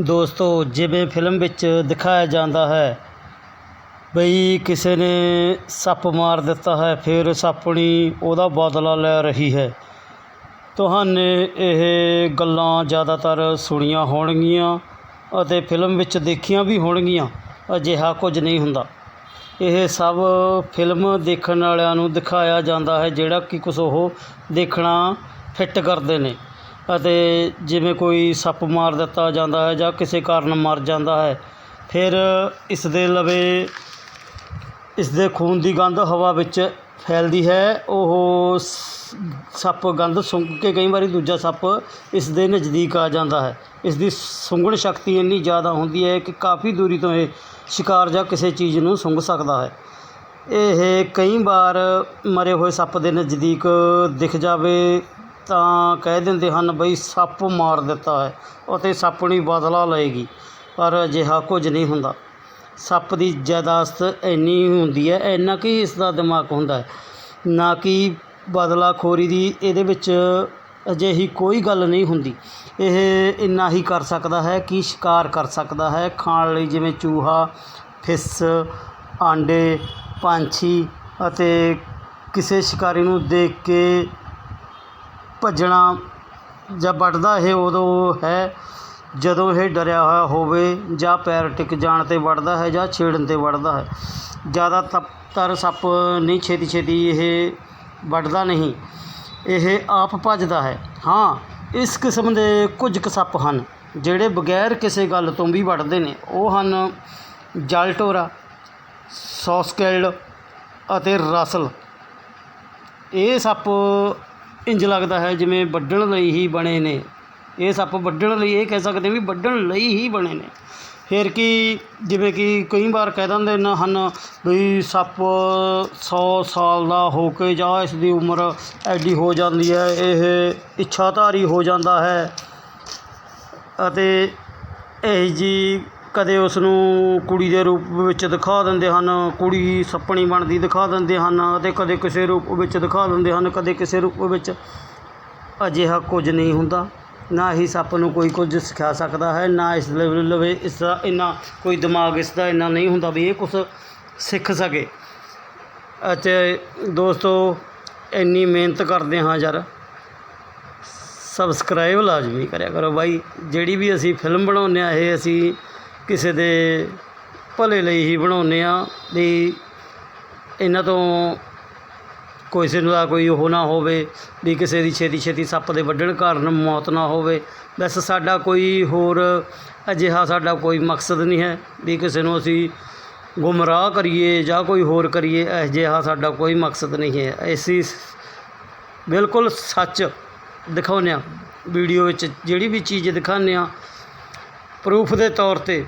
ਦੋਸਤੋ, ਜਿਵੇਂ ਫਿਲਮ ਵਿੱਚ ਦਿਖਾਇਆ ਜਾਂਦਾ ਹੈ, ਬਈ ਕਿਸੇ ਨੇ ਸੱਪ ਮਾਰ ਦਿੱਤਾ ਹੈ, ਫਿਰ ਸੱਪਣੀ ਉਹਦਾ ਬਦਲਾ ਲੈ ਰਹੀ ਹੈ। ਤੁਹਾਨੂੰ ਇਹ ਗੱਲਾਂ ਜ਼ਿਆਦਾਤਰ ਸੁਣੀਆਂ ਹੋਣਗੀਆਂ ਅਤੇ ਫਿਲਮ ਵਿੱਚ ਦੇਖੀਆਂ ਵੀ ਹੋਣਗੀਆਂ, ਅਜਿਹਾ ਕੁਝ ਨਹੀਂ ਹੁੰਦਾ। ਇਹ ਸਭ ਫਿਲਮ ਦੇਖਣ ਵਾਲਿਆਂ ਨੂੰ ਦਿਖਾਇਆ ਜਾਂਦਾ ਹੈ, ਜਿਹੜਾ ਕਿ ਕੁਛ ਉਹ ਦੇਖਣਾ ਫਿੱਟ ਕਰਦੇ ਨੇ। ਅਤੇ ਜਿਵੇਂ ਕੋਈ ਸੱਪ ਮਾਰ ਦਿੱਤਾ ਜਾਂਦਾ ਹੈ ਜਾਂ ਕਿਸੇ ਕਾਰਨ ਮਰ ਜਾਂਦਾ ਹੈ, ਫਿਰ ਇਸ ਦੇ ਲਵੇ, ਇਸ ਦੇ ਖੂਨ ਦੀ ਗੰਧ ਹਵਾ ਵਿੱਚ ਫੈਲਦੀ ਹੈ। ਉਹ ਸ- ਸੱਪ ਗੰਧ ਸੁੰਘ ਕੇ ਕਈ ਵਾਰੀ ਦੂਜਾ ਸੱਪ ਇਸ ਦੇ ਨਜ਼ਦੀਕ ਆ ਜਾਂਦਾ ਹੈ। ਇਸ ਦੀ ਸੁੰਘਣ ਸ਼ਕਤੀ ਇੰਨੀ ਜ਼ਿਆਦਾ ਹੁੰਦੀ ਹੈ ਕਿ ਕਾਫੀ ਦੂਰੀ ਤੋਂ ਇਹ ਸ਼ਿਕਾਰ ਜਾਂ ਕਿਸੇ ਚੀਜ਼ ਨੂੰ ਸੁੰਘ ਸਕਦਾ ਹੈ। ਇਹ ਕਈ ਵਾਰ ਮਰੇ ਹੋਏ ਸੱਪ ਦੇ ਨਜ਼ਦੀਕ ਦਿਖ ਜਾਵੇ ਤਾਂ ਕਹਿ ਦਿੰਦੇ ਹਨ ਬਈ ਸੱਪ ਮਾਰ ਦਿੱਤਾ ਹੈ ਅਤੇ ਸੱਪਣੀ ਬਦਲਾ ਲਏਗੀ, ਪਰ ਅਜਿਹਾ ਕੁਝ ਨਹੀਂ ਹੁੰਦਾ। ਸੱਪ ਦੀ ਯਾਦਾਸ਼ਤ ਇੰਨੀ ਹੁੰਦੀ ਹੈ, ਇੰਨਾ ਕਿ ਇਸ ਦਾ ਦਿਮਾਗ ਹੁੰਦਾ ਹੈ, ਨਾ ਕਿ ਬਦਲਾਖੋਰੀ ਦੀ ਇਹਦੇ ਵਿੱਚ ਅਜਿਹੀ ਕੋਈ ਗੱਲ ਨਹੀਂ ਹੁੰਦੀ। ਇਹ ਇੰਨਾ ਹੀ ਕਰ ਸਕਦਾ ਹੈ ਕਿ ਸ਼ਿਕਾਰ ਕਰ ਸਕਦਾ ਹੈ, ਖਾਣ ਲਈ ਜਿਵੇਂ ਚੂਹਾ, ਫਿਸ, ਆਂਡੇ, ਪੰਛੀ ਅਤੇ ਕਿਸੇ ਸ਼ਿਕਾਰੀ ਨੂੰ ਦੇਖ ਕੇ ਭੱਜਣਾ ਜਾਂ ਵੱਢਦਾ ਇਹ ਉਦੋਂ ਹੈ ਜਦੋਂ ਇਹ ਡਰਿਆ ਹੋਇਆ ਹੋਵੇ ਜਾਂ ਪੈਰ ਟਿਕ ਜਾਣ 'ਤੇ ਵੱਢਦਾ ਹੈ ਜਾਂ ਛੇੜਨ 'ਤੇ ਵੱਢਦਾ ਹੈ। ਜ਼ਿਆਦਾ ਤਰ ਸੱਪ ਨਹੀਂ ਛੇਤੀ ਛੇਤੀ ਇਹ ਵੱਢਦਾ ਨਹੀਂ, ਇਹ ਆਪ ਭੱਜਦਾ ਹੈ। ਹਾਂ, ਇਸ ਕਿਸਮ ਦੇ ਕੁਝ ਕੁ ਸੱਪ ਹਨ ਜਿਹੜੇ ਬਗੈਰ ਕਿਸੇ ਗੱਲ ਤੋਂ ਵੀ ਵੱਢਦੇ ਨੇ। ਉਹ ਹਨ ਜਲਟੋਰਾ ਸੌਸਕੈਲਡ ਅਤੇ ਰਸਲ। ਇਹ ਸੱਪ ਇੰਝ ਲੱਗਦਾ ਹੈ ਜਿਵੇਂ ਵੱਢਣ ਲਈ ਹੀ ਬਣੇ ਨੇ। ਇਹ ਸੱਪ ਵੱਢਣ ਲਈ ਇਹ ਕਹਿ ਸਕਦੇ ਵੀ ਵੱਢਣ ਲਈ ਹੀ ਬਣੇ ਨੇ। ਫਿਰ ਕੀ ਜਿਵੇਂ ਕਿ ਕਈ ਵਾਰ ਕਹਿ ਦਿੰਦੇ ਨੇ ਹਨ ਵੀ ਸੱਪ 100 ਸਾਲ ਦਾ ਹੋ ਕੇ ਜਾਂ ਇਸ ਦੀ ਉਮਰ ਐਡੀ ਹੋ ਜਾਂਦੀ ਹੈ, ਇਹ ਇੱਛਾਧਾਰੀ ਹੋ ਜਾਂਦਾ ਹੈ ਅਤੇ ਇਹ ਜੀ ਕਦੇ ਉਸ ਨੂੰ ਕੁੜੀ ਦੇ ਰੂਪ ਵਿੱਚ ਦਿਖਾ ਦਿੰਦੇ ਹਨ, ਕੁੜੀ ਸੱਪਣੀ ਬਣਦੀ ਦਿਖਾ ਦਿੰਦੇ ਹਨ ਅਤੇ ਕਦੇ ਕਿਸੇ ਰੂਪ ਵਿੱਚ ਦਿਖਾ ਦਿੰਦੇ ਹਨ, ਕਦੇ ਕਿਸੇ ਰੂਪ ਵਿੱਚ ਅਜਿਹਾ ਕੁਝ ਨਹੀਂ ਹੁੰਦਾ। ਨਾ ਹੀ ਸੱਪ ਨੂੰ ਕੋਈ ਕੁਝ ਸਿਖਾ ਸਕਦਾ ਹੈ, ਨਾ ਇਸ ਲਵੇ ਲਵੇ ਇਸ ਦਾ ਇੰਨਾ ਕੋਈ ਦਿਮਾਗ ਇਸ ਦਾ ਇੰਨਾ ਨਹੀਂ ਹੁੰਦਾ ਵੀ ਇਹ ਕੁਝ ਸਿੱਖ ਸਕੇ। ਅਤੇ ਦੋਸਤੋ, ਇੰਨੀ ਮਿਹਨਤ ਕਰਦੇ ਹਾਂ ਯਾਰ ਸਬਸਕ੍ਰਾਈਬ ਲਾਜ਼ਮੀ ਕਰਿਆ ਕਰੋ ਬਾਈ। ਜਿਹੜੀ ਵੀ ਅਸੀਂ ਫਿਲਮ ਬਣਾਉਂਦੇ ਆ ਇਹ ਅਸੀਂ ਕਿਸੇ ਦੇ ਭਲੇ ਲਈ ਹੀ ਬਣਾਉਂਦੇ ਹਾਂ ਵੀ ਇਹਨਾਂ ਤੋਂ ਕਿਸੇ ਨੂੰ ਦਾ ਕੋਈ ਉਹ ਨਾ ਹੋਵੇ ਵੀ ਕਿਸੇ ਦੀ ਛੇਤੀ ਛੇਤੀ ਸੱਪ ਦੇ ਵੱਢਣ ਕਾਰਨ ਮੌਤ ਨਾ ਹੋਵੇ। ਬਸ ਸਾਡਾ ਕੋਈ ਹੋਰ ਅਜਿਹਾ ਸਾਡਾ ਕੋਈ ਮਕਸਦ ਨਹੀਂ ਹੈ ਵੀ ਕਿਸੇ ਨੂੰ ਅਸੀਂ ਗੁੰਮਰਾਹ ਕਰੀਏ ਜਾਂ ਕੋਈ ਹੋਰ ਕਰੀਏ, ਅਜਿਹਾ ਸਾਡਾ ਕੋਈ ਮਕਸਦ ਨਹੀਂ ਹੈ। ਅਸੀਂ ਬਿਲਕੁਲ ਸੱਚ ਦਿਖਾਉਂਦੇ ਹਾਂ, ਵੀਡੀਓ ਵਿੱਚ ਜਿਹੜੀ ਵੀ ਚੀਜ਼ ਦਿਖਾਉਂਦੇ ਹਾਂ ਪਰੂਫ ਦੇ ਤੌਰ ਤੇ